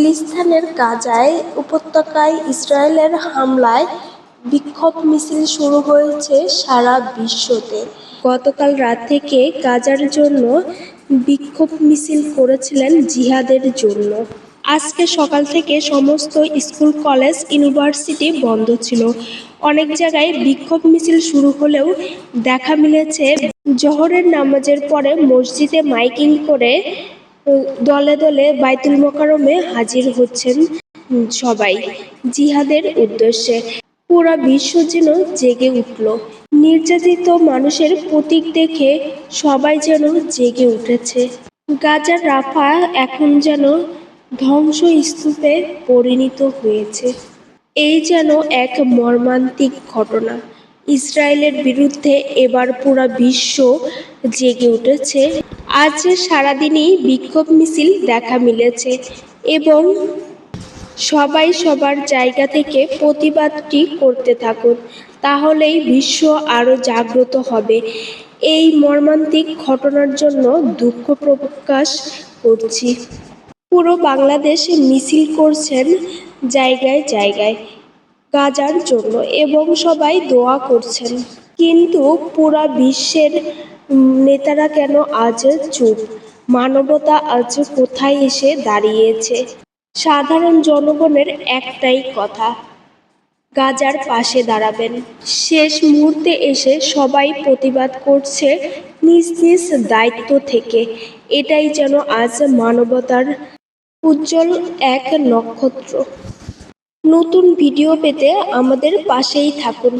ফিলিস্তিনের গাজায় উপত্যকায় ইসরায়েলের হামলায় বিক্ষোভ মিছিল শুরু হয়েছে সারা বিশ্বতে। গতকাল রাত থেকে গাজার জন্য বিক্ষোভ মিছিল করেছিলেন জিহাদের জন্য। আজকে সকাল থেকে সমস্ত স্কুল, কলেজ, ইউনিভার্সিটি বন্ধ ছিল। অনেক জায়গায় বিক্ষোভ মিছিল শুরু হলেও দেখা মিলেছে, জহরের নামাজের পরে মসজিদে মাইকিং করে দলে দলে বাইতুল মোকারমে হাজির হচ্ছেন সবাই। জিহাদের উদ্দেশ্যে পুরা বিশ্ব যেন জেগে উঠল। নির্যাতিত মানুষের প্রতীক দেখে সবাই যেন জেগে উঠেছে। গাজার রাফা এখন যেন ধ্বংস ধ্বংসস্তূপে পরিণত হয়েছে। এই যেন এক মর্মান্তিক ঘটনা। ইসরায়েলের বিরুদ্ধে এবার পুরা বিশ্ব জেগে উঠেছে। আজ সারাদিনই বিক্ষোভ মিছিল দেখা মিলেছে এবং সবাই সবার জায়গা থেকে প্রতিবাদটি করতে থাকুন, তাহলেই বিশ্ব আরও জাগ্রত হবে। এই মর্মান্তিক ঘটনার জন্য দুঃখ প্রকাশ করছি। পুরো বাংলাদেশে মিছিল করছেন জায়গায় জায়গায়, গাজার জন্য, এবং সবাই দোয়া করছেন। কিন্তু পুরা বিশ্বের নেতারা কেন আজ চুপ? মানবতা আজ কোথায় এসে দাঁড়িয়েছে? সাধারণ জনগণের একটাই কথা, গাজার পাশে দাঁড়াবেন। শেষ মুহূর্তে এসে সবাই প্রতিবাদ করছে নিজ নিজ দায়িত্ব থেকে। এটাই যেন আজ মানবতার উজ্জ্বল এক নক্ষত্র। নতুন ভিডিও পেতে আমাদের পাশেই থাকুন।